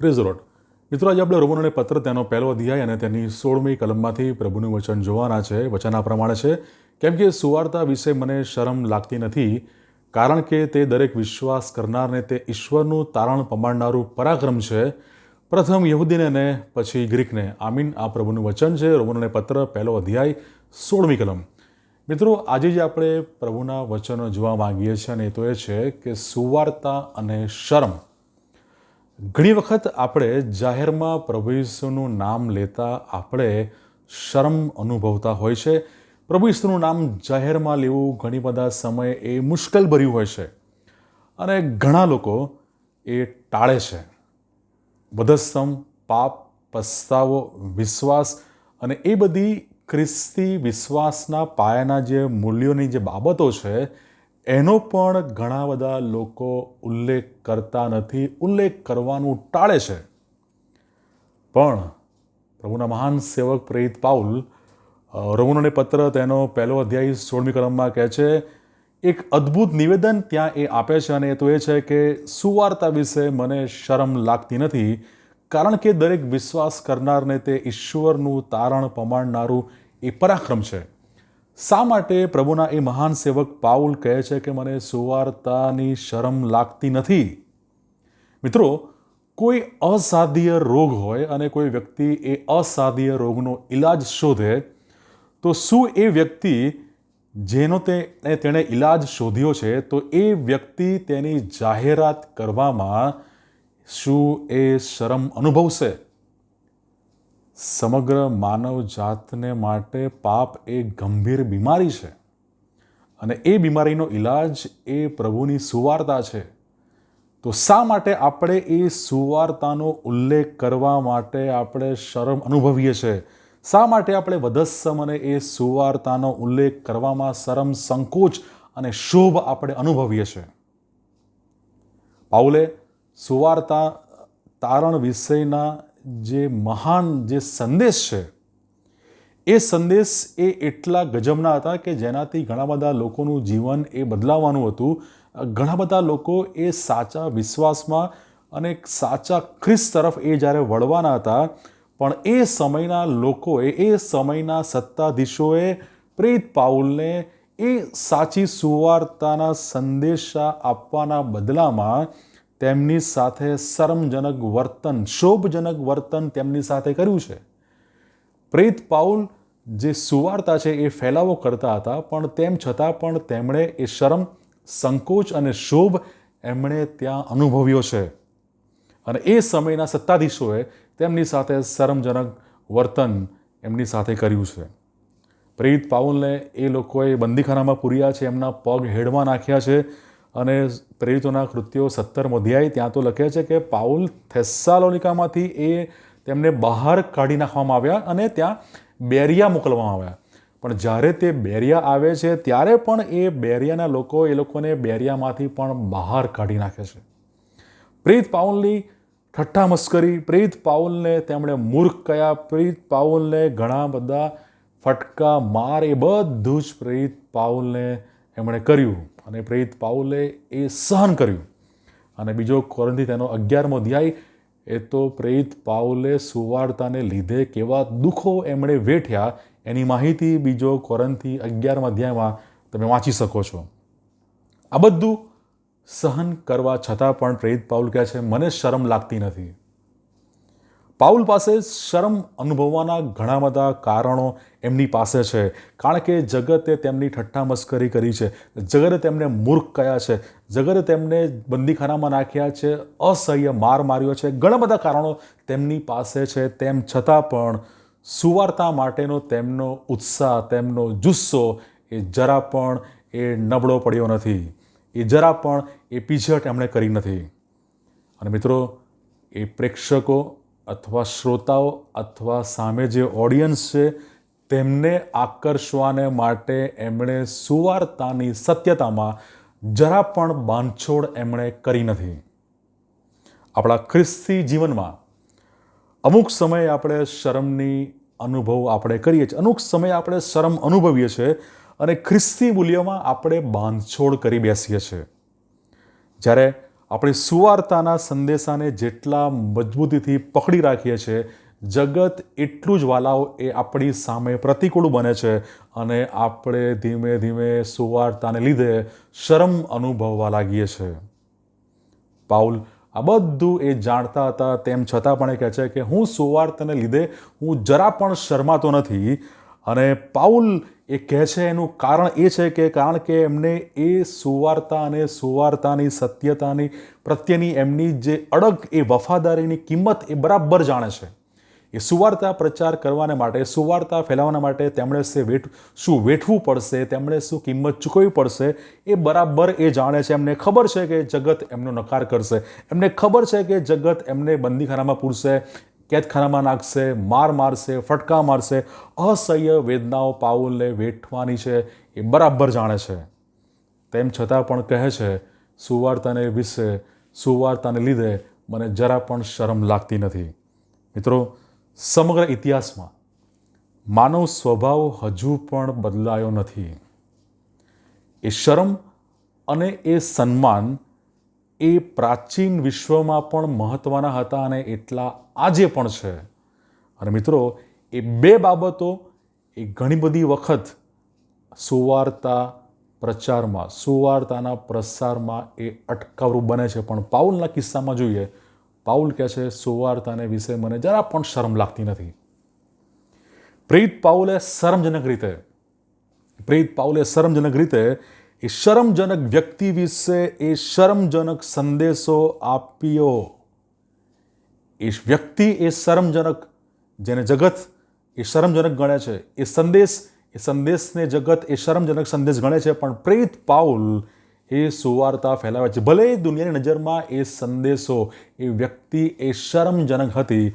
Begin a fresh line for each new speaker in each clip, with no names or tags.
Praise રોટ મિત્રો, આજે આપણે રોમનોને પત્ર, તેનો પહેલો અધ્યાય અને તેની સોળમી કલમમાંથી પ્રભુનું વચન જોવાના છે. વચન આ પ્રમાણે છે, કેમ કે સુવાર્તા વિશે મને શરમ લાગતી નથી, કારણ કે તે દરેક વિશ્વાસ કરનારને તે ઈશ્વરનું તારણ પમાડનારું પરાક્રમ છે. પ્રથમ યહૂદીને ને પછી ગ્રીકને. આમીન. આ પ્રભુનું વચન છે, રોમનોને પત્ર, પહેલો અધ્યાય, સોળમી કલમ. મિત્રો, આજે જે આપણે પ્રભુના વચનો જોવા માંગીએ છીએ અને એ તો એ છે કે સુવાર્તા અને શરમ ઘણી વખત આપણે જાહેરમાં પ્રભુ ઈસુનું નામ લેતા આપણે શરમ અનુભવતા હોય છે. પ્રભુ ઈસુનું નામ જાહેરમાં લેવું ઘણી બધા સમયે એ મુશ્કેલ ભર્યું હોય છે. અને ઘણા લોકો એ ટાળે છે. વધસ્તમ પાપ, પસ્તાવો, વિશ્વાસ અને એ બધી ખ્રિસ્તી વિશ્વાસના પાયાના જે મૂલ્યોની જે બાબતો છે એનો પણ ઘણા બધા લોકો ઉલ્લેખ કરતા નથી, ઉલ્લેખ કરવાનું ટાળે છે. પણ પ્રભુના મહાન સેવક પ્રેરિત પાઉલ રઘુનને પત્ર તેનો પહેલો અધ્યાય સોળમી કલમમાં કહે છે, એક અદ્ભુત નિવેદન ત્યાં એ આપે છે અને એ તો એ છે કે સુવાર્તા વિશે મને શરમ લાગતી નથી, કારણ કે દરેક વિશ્વાસ કરનારને તે ઈશ્વરનું તારણ પમાડનારું એ પરાક્રમ છે. શા માટે પ્રભુના એ મહાન સેવક પાઉલ કહે છે કે મને સુવાર્તાની શરમ લાગતી નથી? મિત્રો, કોઈ અસાધ્ય રોગ હોય અને કોઈ વ્યક્તિ એ અસાધ્ય રોગનો ઈલાજ શોધે, તો શું એ વ્યક્તિ જેનો તે તેણે ઈલાજ શોધ્યો છે, તો એ વ્યક્તિ તેની જાહેરાત કરવામાં શું એ શરમ અનુભવશે? સમગ્ર માનવ જાતને માટે પાપ એ ગંભીર બીમારી છે. અને એ બીમારીનો ઈલાજ એ પ્રભુની સુવાર્તા છે. તો શા માટે આપણે એ સુવાર્તાનો ઉલ્લેખ કરવા માટે આપણે શરમ અનુભવીએ છીએ શા માટે આપણે વધસ્સમ અને એ સુવાર્તાનો ઉલ્લેખ કરવામાં શરમ સંકોચ અને શોભ આપણે અનુભવીએ છીએ પાઉલે સુવાર્તા તારણ વિષયના જે મહાન જે સંદેશ છે, એ સંદેશ એ એટલા ગજબના હતા કે જેનાથી ઘણા બધા લોકોનું જીવન એ બદલાવાનું હતું. ઘણા બધા લોકો એ સાચા વિશ્વાસમાં અને સાચા ખ્રિસ્ત તરફ એ જ્યારે વળવાના હતા, પણ એ સમયના લોકોએ, એ સમયના સત્તાધીશોએ પ્રેત પાઉલને એ સાચી સુવાર્તાના સંદેશા આપવાના બદલામાં તેમની સાથે શરમજનક વર્તન, શોભજનક વર્તન તેમની સાથે કર્યું છે. પ્રેત પાઉલ જે સુવાર્તા છે એ ફેલાવો કરતા હતા, પણ તેમ છતાં પણ તેમણે એ શરમ, સંકોચ અને શોભ એમણે ત્યાં અનુભવ્યો છે. અને એ સમયના સત્તાધીશોએ તેમની સાથે શરમજનક વર્તન એમની સાથે કર્યું છે. પ્રેરિત પાઉલને એ લોકોએ બંદીખાનામાં પૂર્યા છે, એમના પગ હેડમાં નાખ્યા છે. અને પ્રેરિતોના કૃત્યો સત્તર અધ્યાય ત્યાં તો લખે છે કે પાઉલ થેસ્સાલોનિકામાંથી એ તેમને બહાર કાઢી નાખવામાં આવ્યા અને ત્યાં બેરિયા મોકલવામાં આવ્યા. પણ જ્યારે તે બેરિયા આવે છે, ત્યારે પણ એ બેરિયાના લોકો એ લોકોને બેરિયામાંથી પણ બહાર કાઢી નાખે છે. પ્રીત પાઉલની ઠઠ્ઠા મસ્કરી, પ્રીત પાઉલને તેમણે મૂર્ખ કયા, પ્રીત પાઉલને ઘણા બધા ફટકા માર, એ બધું જ પ્રીત પાઉલને એમણે કર્યું અને પ્રેરિત પાઉલે એ સહન કર્યું. અને બીજો કોરંથી તેનો અગિયારમો અધ્યાય, એ તો પ્રેરિત પાઉલે સુવાર્તાને લીધે કેવા દુઃખો એમણે વેઠ્યા એની માહિતી બીજો કોરંથી અગિયારમા અધ્યાયમાં તમે વાંચી શકો છો. આ બધું સહન કરવા છતાં પણ પ્રેરિત પાઉલ કહે છે, મને શરમ લાગતી નથી. પાઉલ પાસે શરમ અનુભવવાના ઘણા બધા કારણો એમની પાસે છે. કારણ કે જગતે તેમની ઠઠ્ઠા મસ્કરી કરી છે. જગતે તેમને મૂર્ખ કયા છે? જગતે તેમને બંદીખાનામાં નાખ્યા છે, અસહ્ય માર માર્યો છે. ઘણા બધા કારણો તેમની પાસે છે. તેમ છતાં પણ સુવાર્તા માટેનો તેમનો ઉત્સાહ, તેમનો જુસ્સો એ જરા પણ એ નબળો પડ્યો નથી. એ જરા પણ એ પીછટ એમણે કરી નથી. અને મિત્રો, એ પ્રેક્ષકો અથવા શ્રોતાઓ અથવા સામે જે ઓડિયન્સ છે, તેમને આકર્ષવાને માટે એમણે સુવાર્તાની સત્યતામાં જરા પણ બાંધછોડ એમણે કરી નથી. આપણા ખ્રિસ્તી જીવનમાં અમુક સમયે આપણે શરમની અનુભવ આપણે કરીએ છીએ. અમુક સમયે આપણે શરમ અનુભવીએ છીએ અને ખ્રિસ્તી મૂલ્યોમાં આપણે બાંધછોડ કરી બેસીએ છીએ. જ્યારે આપણી સુવાર્તાના સંદેશાને જેટલા મજબૂતીથી પકડી રાખીએ છીએ, જગત એટલું જ વાલાઓ એ આપણી સામે પ્રતિકૂળ બને છે અને આપણે ધીમે ધીમે સુવાર્તાને લીધે શરમ અનુભવવા લાગીએ છીએ. પાઉલ, આ બધું એ જાણતા હતા તેમ છતાં પણ એ કહે છે કે હું સુવાર્તાને લીધે હું જરા પણ શરમાતો નથી અને પાઉલ એ કહે છે, એનું કારણ એ છે કે, કારણ કે એમને એ સુવાર્તા અને સુવાર્તાની સત્યતાની પ્રત્યેની એમની જે અડગ એ વફાદારીની કિંમત એ બરાબર જાણે છે. એ સુવાર્તા પ્રચાર કરવાને માટે, સુવાર્તા ફેલાવવાના માટે તેમણે સે વેઠ, શું વેઠવું પડશે, તેમણે શું કિંમત ચૂકવવી પડશે, એ બરાબર એ જાણે છે. એમને ખબર છે કે જગત એમનો નકાર કરશે. એમને ખબર છે કે જગત એમને બંદીખાનામાં પૂરશે. કેદખાનામાં નાખશે, માર મારશે, ફટકા મારશે, અસહ્ય વેદનાઓ પાઉલને વેઠવાની છે એ બરાબર જાણે છે. તેમ છતાં પણ કહે છે, સુવાર્તાને વિશે, સુવાર્તાને લીધે મને જરા પણ શરમ લાગતી નથી. મિત્રો, સમગ્ર ઇતિહાસમાં માનવ સ્વભાવ હજુ પણ બદલાયો નથી. એ શરમ અને એ સન્માન એ પ્રાચીન વિશ્વમાં પણ મહત્ત્વના હતા અને એટલા આજે પણ છે. અને મિત્રો, એ બે બાબતો એ ઘણી બધી વખત સુવાર્તા પ્રચારમાં, સુવાર્તાના પ્રસારમાં એ અટકાવરું બને છે. પણ પાઉલના કિસ્સામાં જોઈએ, પાઉલ કહે છે, સુવાર્તાને વિશે મને જરા પણ શરમ લાગતી નથી. પ્રીત પાઉલે શરમજનક રીતે, પ્રીત પાઉલે શરમજનક રીતે એ શરમજનક વ્યક્તિ વિશે, એ શરમજનક સંદેશો આપ્યો. એ વ્યક્તિ એ શરમજનક, જેને જગત એ શરમજનક ગણે છે. એ સંદેશ, એ સંદેશને જગત એ શરમજનક સંદેશ ગણે છે. પણ પ્રેરિત પાઉલ એ સુવાર્તા ફેલાવે છે. ભલે દુનિયાની નજરમાં એ સંદેશો, એ વ્યક્તિ એ શરમજનક હતી,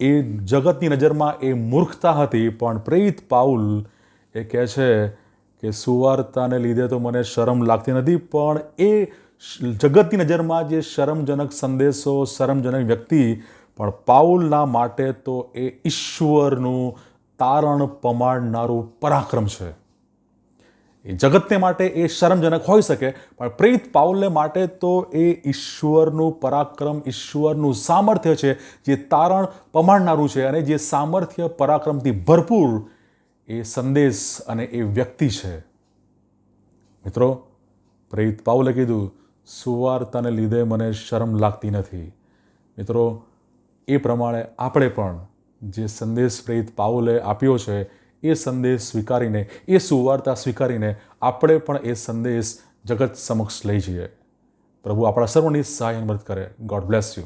એ જગતની નજરમાં એ મૂર્ખતા હતી, પણ પ્રેરિત પાઉલ એ કહે છે કે સુવાર્તાને લીધે તો મને શરમ લાગતી નથી, પણ એ જગતની નજરમાં જે શરમજનક સંદેશો, શરમજનક વ્યક્તિ, પણ પાઉલના માટે તો એ ઈશ્વરનું તારણ પમાડનારું પરાક્રમ છે. એ જગતને માટે એ શરમજનક હોઈ શકે, પણ પ્રેરિત પાઉલને માટે તો એ ઈશ્વરનું પરાક્રમ, ઈશ્વરનું સામર્થ્ય છે, જે તારણ પમાડનારું છે, અને જે સામર્થ્ય પરાક્રમથી ભરપૂર એ સંદેશ અને એ વ્યક્તિ છે. મિત્રો, પ્રેરિત પાઉલે કીધું, સુવાર્તાને લીધે મને શરમ લાગતી નથી. મિત્રો, એ પ્રમાણે આપણે પણ જે સંદેશ પ્રેરિત પાઉલે આપ્યો છે, એ સંદેશ સ્વીકારીને, એ સુવાર્તા સ્વીકારીને આપણે પણ એ સંદેશ જગત સમક્ષ લઈ જઈએ. પ્રભુ આપણા સર્વની સહાય મદદ કરે. God bless you